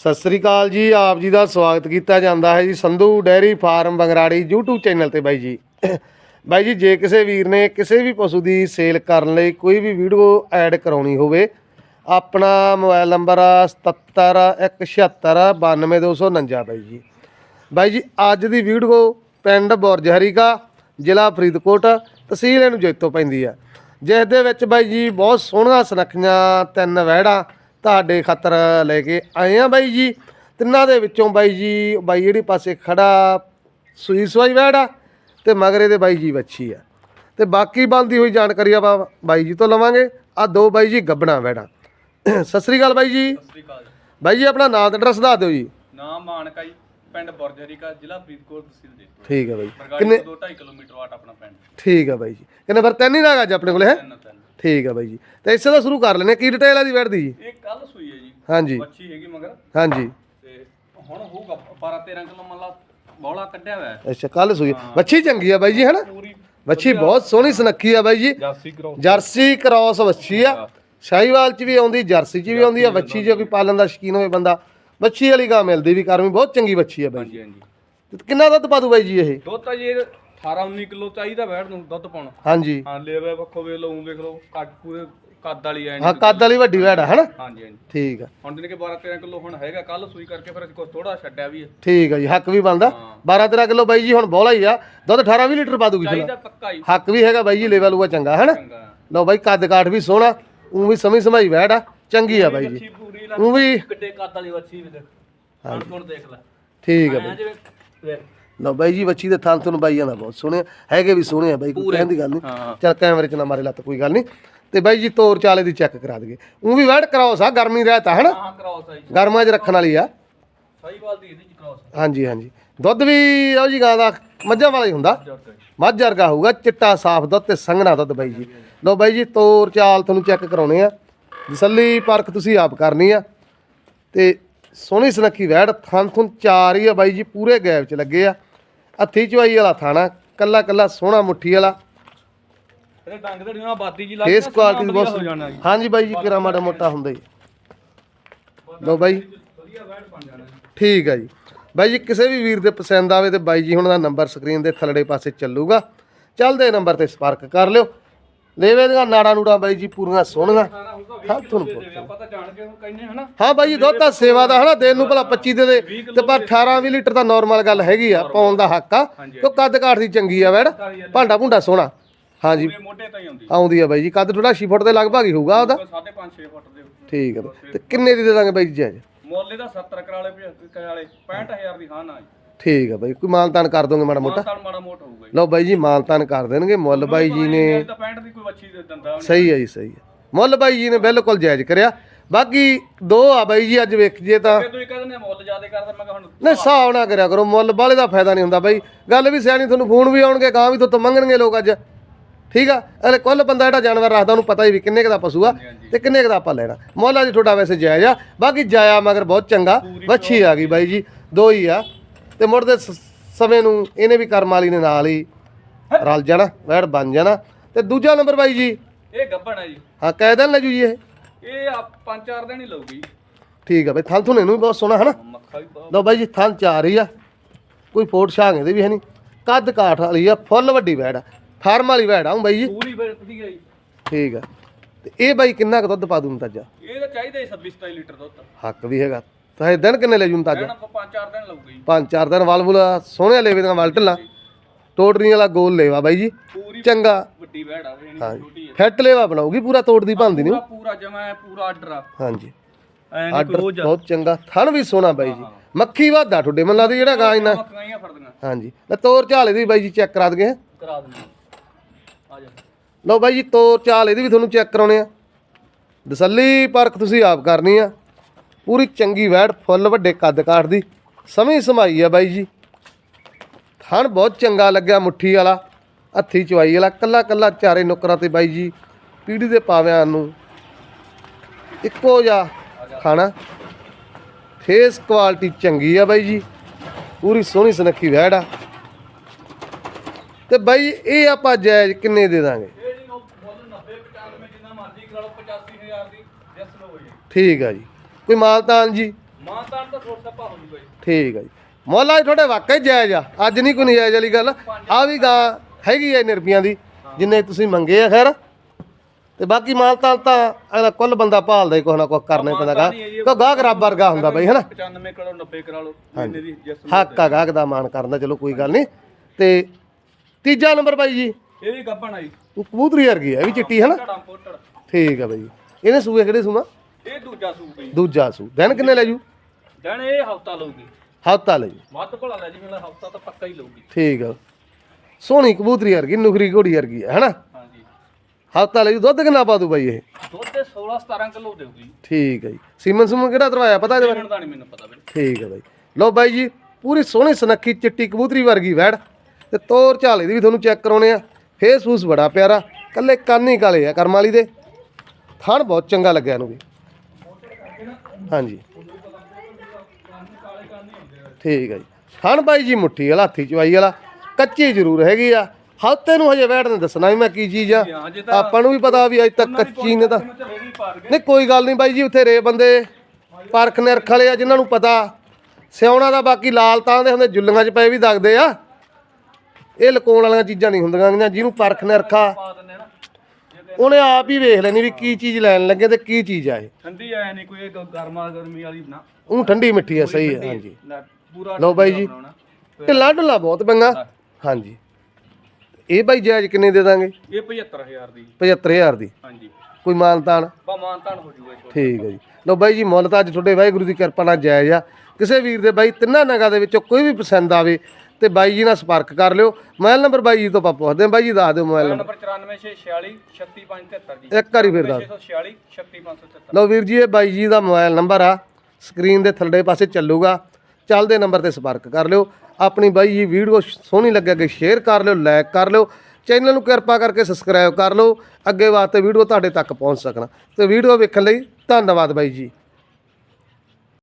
ਸਤਿ ਸ੍ਰੀ ਅਕਾਲ ਜੀ, ਆਪ ਜੀ ਦਾ ਸਵਾਗਤ ਕੀਤਾ ਜਾਂਦਾ ਹੈ ਜੀ, Sandhu dairy farm Bangrari YouTube channel ਤੇ ਬਾਈ ਜੀ। ਬਾਈ ਜੀ, ਜੇ ਕਿਸੇ ਵੀਰ ਨੇ ਕਿਸੇ ਵੀ ਪਸ਼ੂ ਦੀ ਸੇਲ ਕਰਨ ਲਈ ਕੋਈ ਵੀ ਵੀਡੀਓ ਐਡ ਕਰਾਉਣੀ ਹੋਵੇ, ਆਪਣਾ ਮੋਬਾਈਲ ਨੰਬਰ 7717692249 ਬਾਈ ਜੀ। ਬਾਈ ਜੀ, ਅੱਜ ਦੀ ਵੀਡੀਓ ਪਿੰਡ ਬੁਰਜਹਰੀਕਾ ਜ਼ਿਲ੍ਹਾ ਫਰੀਦਕੋਟ, ਤਹਿਸੀਲ ਇਹਨੂੰ ਜੈਤੋ ਪੈਂਦੀ ਆ। ਜਿਸ ਦੇ ਵਿੱਚ ਬਾਈ ਜੀ, ਬਹੁਤ ਸੋਹਣੀਆਂ ਸੁਨੱਖੀਆਂ ਤਿੰਨ ਵਹਿੜਾਂ ਤੁਹਾਡੇ ਖਾਤਰ ਲੈ ਕੇ ਆਏ ਆ ਬਾਈ ਜੀ। ਤਿੰਨਾਂ ਦੇ ਵਿੱਚੋਂ ਬਾਈ ਜੀ ਬਾਈ ਜਿਹੜੀ ਪਾਸੇ ਖੜਾ ਸੂਈ ਸਵਾਈ ਵਹਿੜਾ ਤੇ ਮਗਰੇ ਦੇ ਬਾਈ ਜੀ ਵੱਛੀ ਆ। ਤੇ ਬਾਕੀ ਬੰਦੀ ਹੋਈ ਜਾਣਕਾਰੀ ਆਪਾਂ ਬਾਈ ਜੀ ਤੋਂ ਲਵਾਂਗੇ। ਆ ਦੋ ਬਾਈ ਜੀ ਗੱਬਣਾ ਵਹਿੜਾ ਸਤਿ ਸ੍ਰੀ ਅਕਾਲ ਬਾਈ ਜੀ। ਸਤਿ ਸ਼੍ਰੀ ਅਕਾਲ ਜੀ। ਬਾਈ ਜੀ ਆਪਣਾ ਨਾਮ ਤੇ ਐਡਰੈਸ ਦੱਸ ਦਿਓ ਜੀ। ਨਾਮ ਮਾਨਕਾ ਜੀ ਪਿੰਡ ਬੁਰਜਰੀਕਾ ਜ਼ਿਲ੍ਹਾ ਫਰੀਦਕੋਟ ਤਹਿਸੀਲ ਦੇ ਠੀਕ ਹੈ ਬਾਈ ਕਿੰਨੇ ਤੋਂ 2.5 ਕਿਲੋਮੀਟਰ ਵਾਟ ਆਪਣਾ ਪਿੰਡ। ਠੀਕ ਹੈ ਬਾਈ ਜੀ। ਕਿੰਨੇ ਫਿਰ ਤਿੰਨ ਨਾਗ ਅੱਜ ਆਪਣੇ ਕੋਲੇ ਹੈ? ਠੀਕ ਹੈ ਬਾਈ ਜੀ। ਤੇ ਇਸੇ ਦਾ ਸ਼ੁਰੂ ਕਰ ਲੈਨੇ ਕੀ ਡਿਟੇਲ ਆ ਦੀ ਵੈਟ ਦੀ ਜੀ? ਇਹ ਕੱਲ ਸੂਈ ਹੈ ਜੀ। ਹਾਂਜੀ। ਬੱਚੀ ਹੈਗੀ ਮਗਰ। ਹਾਂਜੀ। ਤੇ ਹੁਣ ਹੋਊਗਾ 12 13 ਕਿਲੋ ਮੰਨ ਲਾ ਬੌਲਾ ਕੱਢਿਆ ਹੋਇਆ ਹੈ। ਅੱਛਾ ਕੱਲ ਸੂਈ ਵੱਛੀ ਚੰਗੀ ਆ ਬਾਈ ਜੀ ਹਨਾ? ਪੂਰੀ ਵੱਛੀ ਬਹੁਤ ਸੋਹਣੀ ਸੁਨੱਖੀ ਆ ਬਾਈ ਜੀ। ਜਰਸੀ ਕ੍ਰਾਸ ਵੱਛੀ ਆ। ਸ਼ਾਹੀਵਾਲ ਚ ਵੀ ਆਉਂਦੀ ਜਰਸੀ ਚ ਵੀ ਆਉਂਦੀ ਆ। ਵੱਛੀ ਜੇ ਕੋਈ ਪਾਲਣ ਦਾ ਸ਼ਕੀਨ ਹੋਵੇ ਬੰਦਾ ਵੱਛੀ ਵਾਲੀ ਗਾਂ ਮਿਲਦੀ ਵੀ ਕਰਮੀ। ਬਹੁਤ ਚੰਗੀ ਵੱਛੀ ਆ ਬਾਈ ਜੀ। ਹਾਂਜੀ ਕਿੰਨਾ ਦੁੱਧ ਪਾ ਦੂ ਬਾਈ ਜੀ ਇਹ? ਦੁੱਧ ਤਾਂ ਜੀ 18 19 ਕਿਲੋ ਚਾਹੀਦਾ ਬੈਠ ਨੂੰ ਦੁੱਧ ਪਾਉਣਾ। ਹਾਂਜੀ। ਹਾਂ ਲੇਵੇ ਪੱਖੋਂ ਵੇਖ ਲਓ ਊਂ ਵੇਖ ਲਓ ਕੱਦ ਪੂਰੇ ਕੱਦ ਵਾਲੀ ਐ ਹਾਂ ਕੱਦ ਵਾਲੀ ਵੱਡੀ ਵੈੜ ਆ ਹਨਾ? ਹਾਂਜੀ ਹਾਂਜੀ। ਠੀਕ ਆ। ਹੁਣ ਦਿਨ ਕੇ 12 13 ਕਿਲੋ ਹੁਣ ਹੈਗਾ ਕੱਲ ਸੂਈ ਕਰਕੇ ਫਿਰ ਅਸੀਂ ਕੁਝ ਥੋੜਾ ਛੱਡਿਆ ਵੀ ਹੈ ਠੀਕ ਆ ਜੀ ਹੱਕ ਵੀ ਬਣਦਾ। 12 13 ਕਿਲੋ ਬਾਈ ਜੀ ਹੁਣ ਬੋਲਾ ਹੀ ਆ। ਦੁੱਧ 18 20 ਲੀਟਰ ਪਾ ਦੂਗੀ ਚਾਹੀਦਾ ਪੱਕਾ ਹੀ। ਹੱਕ ਵੀ ਹੈਗਾ ਬਾਈ ਜੀ ਲੈਵਲ ਉਹ ਚੰਗਾ ਹਨਾ? ਚੰਗਾ। ਲਓ ਬਾਈ ਕੱਦ ਕਾਠ ਵੀ ਸੋਹਣਾ ਉਹ ਵੀ ਸਮਝ ਸਮਾਈ ਵੈੜ ਆ ਚੰਗੀ ਆ ਬਾਈ ਜੀ। ਵੱਛੀ ਪੂਰੀ ਲੱਗ ਉਹ ਵੀ ਕਿੱਡੇ ਕੱਦ ਵਾਲੀ ਵੱਛੀ ਵੀ ਦੇਖ। ਹਣ ਦੇਖ ਲੈ। ਠੀਕ ਆ ਐਂ ਜਿਵੇਂ ਵੇਖ। ਲਓ ਬਾਈ ਜੀ ਬੱਚੀ ਦੇ ਥਾਂ ਤੁਹਾਨੂੰ ਬਾਈਆਂ ਦਾ ਬਹੁਤ ਸੋਹਣੇ ਆ। ਹੈਗੇ ਵੀ ਸੋਹਣੇ ਆ ਬਾਈ ਕੋਈ ਕਹਿਣ ਦੀ ਗੱਲ ਨਹੀਂ। ਚਲ ਕੈਮਰੇ 'ਚ ਨਾ ਮਾਰੇ ਲੱਤ ਕੋਈ ਗੱਲ ਨਹੀਂ। ਤੇ ਬਾਈ ਜੀ ਤੋਰ ਚਾਲੇ ਦੀ ਚੈੱਕ ਕਰਾ ਦਈਏ। ਉਹ ਵੀ ਵੈੜ ਕਰਾਓ ਸਾ ਗਰਮੀ ਰਹਿਤਾ ਹਨਾ? ਹਾਂ ਆਈ ਗਰਮਾਂ 'ਚ ਰੱਖਣ ਵਾਲੀ ਆ। ਸਹੀ ਬਾਤ ਦੀ ਇਹਦੀ ਚ ਹਾਂਜੀ ਹਾਂਜੀ। ਦੁੱਧ ਵੀ ਉਹ ਜੀ ਗਾਂ ਦਾ ਮੱਝਾਂ ਵਾਲਾ ਹੀ ਹੁੰਦਾ। ਮੱਝ ਵਰਗਾ ਹੋਊਗਾ ਚਿੱਟਾ ਸਾਫ਼ ਦੁੱਧ ਤੇ ਸੰਘਣਾ ਦੁੱਧ ਬਾਈ ਜੀ। ਲਓ ਬਾਈ ਜੀ ਤੋਰ ਚਾਲ ਤੁਹਾਨੂੰ ਚੈੱਕ ਕਰਾਉਣੇ ਆ। ਤਸੱਲੀ ਪਰਖ ਤੁਸੀਂ ਆਪ ਕਰਨੀ ਆ। ਤੇ ਸੋਹਣੀ ਸੁਨੱਖੀ ਵੈੜ ਥਣ ਥੁਣ ਚਾਰ ਹੀ ਆ ਬਾਈ ਜੀ ਪੂਰੇ ਗੈਪ 'ਚ ਲੱਗੇ ਆ। ਹੱਥੀ ਚਵਾਈ ਵਾਲਾ ਥਾਣਾ ਕੱਲਾ ਕੱਲਾ ਸੋਹਣਾ ਮੁੱਠੀ ਵਾਲਾ। ਇਹਦੇ ਡੰਗ ਦੇ ਨਾਲ ਬਾਦੀ ਜੀ ਲੱਗ ਫੇਸ ਕੁਆਲਿਟੀ ਹੋ ਬਹੁਤ ਜੀ। ਹਾਂਜੀ ਬਾਈ ਜੀ ਕਿਰਾ ਮਾੜਾ ਮੋਟਾ ਹੁੰਦਾ ਹੀ ਲਓ ਬਾਈ। ਵਧੀਆ ਵੈਟ ਬਣ ਜਾਣਾ ਜੀ। ਠੀਕ ਹੈ ਜੀ। ਬਾਈ ਜੀ ਕਿਸੇ ਵੀ ਵੀਰ ਦੇ ਪਸੰਦ ਆਵੇ ਤੇ ਬਾਈ ਜੀ ਹੁਣ ਦਾ ਨੰਬਰ ਸਕਰੀਨ ਦੇ ਥੱਲੜੇ ਪਾਸੇ ਚੱਲੂਗਾ। ਚੱਲਦੇ ਨੰਬਰ ਤੇ ਸੰਪਰਕ ਕਰ ਲਿਓ। ਲੈਵੇ ਦੀਆਂ ਨਾੜਾ ਨੂੜਾ ਬਾਈ ਜੀ ਪੂਰੀਆਂ ਸੋਹਣੀਆਂ। ਹਾਂ ਤੁਹਾਨੂੰ ਪੁੱਛ ਆਪਾਂ ਤਾਂ ਜਾਣ ਕੇ ਹੁਣ ਕਹਿੰਦੇ ਹਨਾ ਹਾਂ ਬਾਈ ਜੀ ਦੁੱਧ ਦਾ ਸੇਵਾ ਦਾ ਹਨਾ ਦੇਣ ਨੂੰ ਭਲਾ 25 ਦੇ ਦੇ। ਤੇ ਪਰ 18 20 ਲੀਟਰ ਦਾ ਨਾਰਮਲ ਗੱਲ ਹੈਗੀ ਆ ਪਾਉਣ ਦਾ ਹੱਕ ਆ। ਕਿਉਂ ਕੱਦ ਕਾਠ ਦੀ ਚੰਗੀ ਆ ਵੈੜ। ਭਾਂਡਾ ਭੁੰਡਾ ਸੋਹਣਾ। ਹਾਂਜੀ। ਮੋਢੇ ਤਾਂ ਹੀ ਆਉਂਦੀ ਆਉਂਦੀ ਆ ਬਾਈ ਜੀ ਕੱਦ ਥੋੜਾ 6 ਫੁੱਟ ਦੇ ਲਗਭਗ ਹੀ ਹੋਊਗਾ ਉਹਦਾ। 5.5 6 ਫੁੱਟ ਦੇ ਠੀਕ ਹੈ ਬਾਈ। ਤੇ ਕਿੰਨੇ ਦੀ ਦੇ ਦਾਂਗੇ ਬਾਈ ਜੀ ਅੱਜ? ਮੁੱਲ ਇਹਦਾ 70 ਕਰਾਲੇ ਕਰਾਲੇ 65000 ਦੀ ਹਾਂ ਨਾ ਜੀ ਠੀਕ ਹੈ ਬਾਈ ਕੋਈ ਮਾਨਤਾਨ ਕਰ ਦੋਗੇ ਮਾੜਾ ਮੋਟਾ? ਤਾਂ ਮਾੜਾ ਮੋਟ ਹੋਊਗਾ ਲਓ ਬਾਈ ਜੀ ਮਾਨਤਾਨ ਕਰ ਦੇਣਗੇ ਮੁੱਲ ਬਾਈ ਜੀ ਨੇ ਇਹ ਤਾਂ 65 ਦੀ ਕੋਈ ਵੱਛੀ ਦੇ ਦਿੰਦਾ ਉਹਨੇ। ਸਹੀ ਹੈ ਜੀ ਸਹੀ ਹੈ ਮੁੱਲ ਬਾਈ ਜੀ ਨੇ ਬਿਲਕੁਲ ਜਾਇਜ਼ ਕਰਿਆ। ਬਾਕੀ ਦੋ ਆ ਬਾਈ ਜੀ ਅੱਜ ਵੇਖ ਜੇ ਤਾਂ ਫਿਰ ਤੁਸੀਂ ਕਹਿੰਦੇ ਨੇ ਮੁੱਲ ਜ਼ਿਆਦਾ ਕਰਦਾ ਮੈਂ ਕਿਹਾ ਹੁਣ ਨਹੀਂ ਹਿਸਾਬ ਨਾ ਕਰਿਆ ਕਰੋ ਮੁੱਲ ਬਾਲੇ ਦਾ ਫਾਇਦਾ ਨਹੀਂ ਹੁੰਦਾ ਬਾਈ। ਗੱਲ ਵੀ ਸਿਆਣੀ ਤੁਹਾਨੂੰ ਫੋਨ ਵੀ ਆਉਣਗੇ ਗਾਂ ਵੀ ਤੋਂ ਮੰਗਣਗੇ ਲੋਕ ਅੱਜ। ਠੀਕ ਆ? ਅਰੇ ਕੁੱਲ ਬੰਦਾ ਜਿਹੜਾ ਜਾਨਵਰ ਰੱਖਦਾ ਉਹਨੂੰ ਪਤਾ ਹੀ ਵੀ ਕਿੰਨੇ ਕੁ ਦਾ ਪਸ਼ੂ ਆ ਤੇ ਕਿੰਨੇ ਕੁ ਦਾ ਆਪਾਂ ਲੈਣਾ। ਮੁੱਲ ਅੱਜ ਤੁਹਾਡਾ ਵੈਸੇ ਜਾਇਜ਼ ਆ। ਬਾਕੀ ਜਾਇਆ ਮਗਰ ਬਹੁਤ ਚੰਗਾ ਵੱਛੀ ਆ ਗਈ ਬਾਈ ਜੀ। ਦੋ ਹੀ ਆ। ਤੇ ਮੁੜਦੇ ਸਮੇਂ ਨੂੰ ਇਹਨੇ ਵੀ ਕਰਮ ਵਾਲੀ ਨੇ ਨਾਲ ਹੀ ਰਲ ਜਾਣਾ ਵੈੜ ਬਣ ਜਾਣਾ। ਤੇ ਦੂਜਾ ਨੰਬਰ ਬਾਈ ਜੀ? ਇਹ ਗੱਬਣ ਹੈ ਜੀ। ਹਾਂ ਕਹਿ ਦੇਣ ਲੈ ਜੂ ਜੀ ਇਹ। ਇਹ ਆ ਪੰਜ ਚਾਰ ਦਿਨ ਹੀ ਲਊਗੀ। ਠੀਕ ਆ ਬਈ ਥਲ ਇਹਨੂੰ ਵੀ ਬਹੁਤ ਸੋਹਣਾ ਹਨਾ? ਮੱਖਾ ਵੀ ਬਹੁਤ ਲਓ ਬਾਈ ਜੀ ਥਲ ਚਾਰ ਹੀ ਆ। ਕੋਈ ਫੋਟ ਛਾਂਗੇ ਦੇ ਵੀ ਹੈ ਨਹੀਂ ਕੱਦ ਕਾਠ ਵਾਲੀ ਆ ਫੁੱਲ ਵੱਡੀ ਵੈੜ ਆ। ਫਾਰਮ ਵਾਲੀ ਵੈੜ ਆਉਂ ਬਾਈ ਜੀ। ਪੂਰੀ ਵਧੀਆ ਜੀ। ਠੀਕ ਆ। ਤੇ ਇਹ ਬਾਈ ਕਿੰਨਾ ਕੁ ਦੁੱਧ ਪਾ ਦੂੰ ਤਾਜਾ ਇਹ ਤਾਂ ਚਾਹੀਦਾ ਹੀ 26 27 ਲੀਟਰ ਦੁੱਧ। ਹੱਕ ਵੀ ਹੈਗਾ। ਤਾਂ ਇਹ ਦਿਨ ਕਿੰਨੇ ਲੈ ਜੂੰ ਤਾਜਾ ਕਹਿਣਾ ਆਪਾਂ ਪੰਜ ਚਾਰ ਦਿਨ ਲਊਗੀ ਜੀ। ਪੰਜ ਚਾਰ ਦਿਨ ਵਾਲ ਵੁਲ ਸੋਹਣੇ ਲੇਵੇ ਦੀਆਂ ਵਾਲ ਢੱਲਾ ਟੋਟਰੀ ਵਾਲਾ ਗੋਲ ਲੇਵਾ ਬਾਈ ਜੀ। ਪੂਰੀ ਚੰਗਾ। ਵੱਡੀ ਵਹਿੜ ਆ ਹਾਂ ਨਹੀਂ ਛੋਟੀ ਹੈ ਫਿੱਟ ਲੇਵਾ ਬਣਾਉਗੀ ਪੂਰਾ ਤੋੜਦੀ ਭੰਦੀ ਨਹੀਂ। ਪੂਰਾ ਪੂਰਾ ਜਮਾ ਪੂਰਾ ਆਰਡਰ ਆ। ਹਾਂਜੀ। ਐ ਨਹੀਂ ਆਰਡਰ ਬਹੁਤ ਚੰਗਾ। ਥਣ ਵੀ ਸੋਹਣਾ ਬਾਈ ਜੀ। ਮੱਖੀ ਵਾਧਾ ਠੁੱਡੇ ਮਨ ਲੱਗਦਾ ਜਿਹੜਾ ਗਾਂ ਫੜਦੀਆਂ। ਹਾਂਜੀ। ਲੈ ਤੋਰ ਝਾਲੇ ਦੀ ਬਾਈ ਜੀ ਚੈੱਕ ਕਰਾ ਦਗੇ ਕਰਾ ਦਿੰਦੇ ਆ। ਜਾ। ਲਓ ਬਾਈ ਜੀ ਤੋਰ ਚਾਲ ਇਹਦੀ ਵੀ ਤੁਹਾਨੂੰ ਚੈੱਕ ਕਰਾਉਣੇ ਆ। ਦਸੱਲੀ ਪਰਖ ਤੁਸੀਂ ਆਪ ਕਰਨੀ ਆ। ਪੂਰੀ ਚੰਗੀ ਵੈੜ ਫੁੱਲ ਵੱਡੇ ਕੱਦ ਕਾਠ ਦੀ। ਸਮੀ ਸਮਾਈ ਆ ਬਾਈ ਜੀ। ਥਣ ਬਹੁਤ ਚੰਗਾ ਲੱਗਿਆ ਮੁੱਠੀ ਵਾਲਾ ਹੱਥੀ ਚਵਾਈ ਵਾਲਾ ਕੱਲਾ ਕੱਲਾ ਚਾਰੇ ਨੁਕਰਾਂ ਤੇ ਬਾਈ ਜੀ ਪੀੜੀ ਦੇ ਪਾਵਿਆਂ ਨੂੰ ਇੱਕੋ ਜਿਹਾ ਖਾਣਾ। ਫੇਸ ਕੁਆਲਿਟੀ ਚੰਗੀ ਆ ਬਾਈ ਜੀ ਪੂਰੀ ਸੋਹਣੀ ਸੁਨੱਖੀ ਵੈੜ ਆ। ਤੇ ਬਾਈ ਇਹ ਆਪਾਂ ਜਾਇਜ਼ ਕਿੰਨੇ ਦੇ ਦਾਂਗੇ? ਇਹ ਜੀ ਨੋ ਮੁੱਲ 90 95 ਜਿੰਨਾ ਮਰਜ਼ੀ ਕਰਾ ਲਓ 85000 ਦੀ ਜੈਸ ਲਓ ਜੀ। ਠੀਕ ਆ ਜੀ। ਕੋਈ ਮਾਲਤਾਨ ਜੀ? ਮਾਂ ਤਾਂ ਥੋੜਾ ਪਾ ਹੋ ਜੂਗਾ ਜੀ। ਠੀਕ ਹੈ ਜੀ। ਮੁੱਲ ਅੱਜ ਤੁਹਾਡੇ ਵਾਕਈ ਜਾਇਜ਼ ਆ। ਅੱਜ ਨਹੀਂ ਕੋਈ ਨਜਾਇਜ਼ ਵਾਲੀ ਗੱਲ। ਆ ਵੀ ਗਾਂ ਹੈਗੀ ਐ ਨਿਰਪੀਆਂ ਦੀ ਜਿੰਨੇ ਤੁਸੀਂ ਮੰਗੇ ਆ ਖੈਰ। ਤੇ ਬਾਕੀ ਮਾਲ ਤਾਲ ਤਾਂ ਅਗਲਾ ਕੁੱਲ ਬੰਦਾ ਭਾਲਦਾ ਹੀ ਕੁਛ ਨਾ ਕੁਛ ਕਰਨਾ ਹੀ ਪੈਂਦਾ ਗਾ। ਕੋ ਗਾਹਕ ਰੱਬ ਵਰਗਾ ਹੁੰਦਾ ਬਈ ਹਨਾ? 95 ਕਰੋ 90 ਕਰਾ ਲਓ ਮਹੀਨੇ ਦੀ ਜਿਸ ਹੱਕ ਆ ਗਾਹਕ ਦਾ ਮਾਨ ਕਰਨ ਚਲੋ ਕੋਈ ਗੱਲ ਨਹੀਂ। ਤੇ ਤੀਜਾ ਨੰਬਰ ਬਾਈ ਜੀ। ਇਹ ਵੀ ਗੱਪਣ ਆਈ ਉਹ ਕਬੂਤਰੀ ਵਰਗੀ ਆ ਇਹ ਵੀ ਚਿੱਟੀ ਹੈ ਨਾ ਘੜਾ ਪੋਟੜ। ਠੀਕ ਆ ਬਾਈ ਇਹਨੇ ਸੂਏ ਕਿਹੜੇ ਸੂਮਾ ਇਹ ਦੂਜਾ ਸੂਪ ਜੀ। ਦੂਜਾ ਸੂ ਦਿਨ ਕਿੰਨੇ ਲੈ ਜੂ? ਜਣ ਇਹ ਹਫਤਾ ਲਊਗੀ। ਹਫਤਾ ਲੈ ਜੂ। ਵੱਧ ਭਲਾ ਲੈ ਜੀ ਮੇਰਾ ਹਫਤਾ ਤਾਂ ਪੱਕਾ ਹੀ ਲਊਗੀ। ਠੀਕ ਆ। ਸੋਹਣੀ ਕਬੂਤਰੀ ਵਰਗੀ ਨੁਖਰੀ ਘੋੜੀ ਵਰਗੀ ਹੈ ਹਨਾ? ਹਾਂਜੀ। ਹਫਤਾ ਲੈ ਜੂ। ਦੁੱਧ ਕਿੰਨਾ ਪਾ ਦੂ ਬਾਈ ਇਹ? ਦੁੱਧ ਤੇ 16 17 ਕਿਲੋ ਦੇਊਗੀ ਠੀਕ ਹੈ ਜੀ। ਸੀਮਨ ਸੁਮਨ ਕਿਹੜਾ ਤਰਵਾਇਆ ਪਤਾ ਇਹਦੇ ਬਾਰੇ? ਨਹੀਂ ਮੈਨੂੰ ਪਤਾ ਵੀਰੇ। ਠੀਕ ਹੈ ਬਾਈ। ਲਓ ਬਾਈ ਜੀ ਪੂਰੀ ਸੋਹਣੀ ਸੁਨੱਖੀ ਚਿੱਟੀ ਕਬੂਤਰੀ ਵਰਗੀ ਵੈੜ ਤੇ ਤੋਰ ਝਾਲੇ ਦੀ ਵੀ ਤੁਹਾਨੂੰ ਚੈੱਕ ਕਰਾਉਣੇ ਆ। ਫੇਸ ਫੂਸ ਬੜਾ ਪਿਆਰਾ। ਕੱਲੇ ਕੰਨ ਹੀ ਕਾਲੇ ਆ ਕਰਮ ਵਾਲੀ ਦੇ। ਥਣ ਬਹੁਤ ਚੰਗਾ ਲੱਗਿਆ ਇਹਨੂੰ ਵੀ। ਹਾਂਜੀ। ਠੀਕ ਹੈ ਜੀ। ਥਣ ਬਾਈ ਜੀ ਮੁੱਠੀ ਵਾਲਾ ਹੱਥੀ ਚਵਾਈ ਵਾਲਾ ਕੱਚੀ ਜ਼ਰੂਰ ਹੈਗੀ ਆ। ਹਫ਼ਤੇ ਨੂੰ ਹਜੇ ਨੇ ਦੱਸਣਾ ਵੀ ਮੈਂ ਕੀ ਚੀਜ਼ ਆ। ਆਪਾਂ ਨੂੰ ਵੀ ਪਤਾ ਵੀ ਅਜੇ ਤੱਕ ਕੱਚੀ ਨੇ ਤਾਂ ਨਹੀਂ ਕੋਈ ਗੱਲ ਨਹੀਂ ਬਾਈ ਜੀ ਉੱਥੇ ਰੇ ਬੰਦੇ ਪਰਖ ਨਿਰਖ ਵਾਲੇ ਆ ਜਿਨ੍ਹਾਂ ਨੂੰ ਪਤਾ। ਸਿਆਉਣਾ ਦਾ ਬਾਕੀ ਲਾਲ ਤਾਂ ਦੇ ਹੁੰਦੇ ਜੁੱਲੀਆਂ 'ਚ ਪਏ ਵੀ ਦਗਦੇ ਆ। ਇਹ ਲਕਾਉਣ ਵਾਲੀਆਂ ਚੀਜ਼ਾਂ ਨਹੀਂ ਹੁੰਦੀਆਂ ਜਿਹਨੂੰ ਪਰਖ ਨਿਰਖਾ ਨਾ ਉਹਨੇ ਆਪ ਹੀ ਵੇਖ ਲੈਣੀ ਵੀ ਕੀ ਚੀਜ਼ ਲੈਣ ਲੱਗੇ ਤੇ ਕੀ ਚੀਜ਼ ਆ ਇਹ। ਠੰਡੀ ਆਇਆ ਨਹੀਂ ਕੋਈ ਗਰਮਾ ਗਰਮੀ ਵਾਲੀ ਨਾ। ਉਹ ਠੰਡੀ ਮਿੱਠੀ ਆ ਸਹੀ ਹੈ ਹਾਂਜੀ। ਨਾ ਪੂਰਾ ਲਓ ਬਾਈ ਜੀ। ਬਣਾਉਣਾ। ਢਿੱਲਾ ਢੁੱਲਾ ਬਹੁਤ ਪੰਗਾ। ਹਾਂਜੀ। ਇਹ ਬਾਈ ਜਾਇਜ਼ ਕਿੰਨੇ ਦੇ ਦਾਂਗੇ? ਇਹ 75000 ਦੀ। 75000 ਦੀ। ਹਾਂਜੀ। ਕੋਈ ਮਾਨਤਾਨ? ਬਾ ਮਾਨਤਾਨ ਹੋ ਜੂਗਾ ਛੋਟਾ। ਠੀਕ ਹੈ ਜੀ। ਲੋ ਬਾਈ ਜੀ ਮੁੱਲ ਤਾਂ ਅੱਜ ਤੁਹਾਡੇ ਵਾਹਿਗੁਰੂ ਦੀ ਕਿਰਪਾ ਨਾਲ ਜਾਇਜ਼ ਆ। ਕਿਸੇ ਵੀਰ ਦੇ ਬਾਈ ਤਿੰਨਾਂ ਨਗਾਂ ਦੇ ਵਿੱਚੋਂ ਕੋਈ ਵੀ ਪਸੰਦ ਆਵੇ ਤੇ ਬਾਈ ਜੀ ਨਾਲ ਸੰਪਰਕ ਕਰ ਲਿਓ। ਮੋਬਾਈਲ ਨੰਬਰ ਬਾਈ ਜੀ ਤੋਂ ਆਪਾਂ ਪੁੱਛਦੇ ਹਾਂ। ਬਾਈ ਜੀ ਦੱਸ ਦਿਓ ਮੋਬਾਈਲ ਨੰਬਰ। ਨੰਬਰ 9446 36573 ਜੀ ਇੱਕ ਵਾਰੀ ਫਿਰ ਦੱਸ 646 36573 ਲਓ ਵੀਰ ਜੀ ਇਹ ਬਾਈ ਜੀ ਦਾ ਮੋਬਾਈਲ ਨੰਬਰ ਆ। ਸਕਰੀਨ ਦੇ ਥੱਲੇ ਪਾਸੇ ਚੱਲੂਗਾ। ਚੱਲਦੇ ਨੰਬਰ ਤੇ ਸੰਪਰਕ ਕਰ ਲਿਓ। ਆਪਣੀ ਬਾਈ ਜੀ ਵੀਡੀਓ ਸੋਹਣੀ ਲੱਗੇ ਅੱਗੇ ਸ਼ੇਅਰ ਕਰ ਲਿਓ ਲਾਈਕ ਕਰ ਲਿਓ। ਚੈਨਲ ਨੂੰ ਕਿਰਪਾ ਕਰਕੇ ਸਬਸਕ੍ਰਾਈਬ ਕਰ ਲਓ। ਅੱਗੇ ਵਾਸਤੇ ਵੀਡੀਓ ਤੁਹਾਡੇ ਤੱਕ ਪਹੁੰਚ ਸਕਣਾ। ਤੇ ਵੀਡੀਓ ਵੇਖਣ ਲਈ ਧੰਨਵਾਦ ਬਾਈ ਜੀ।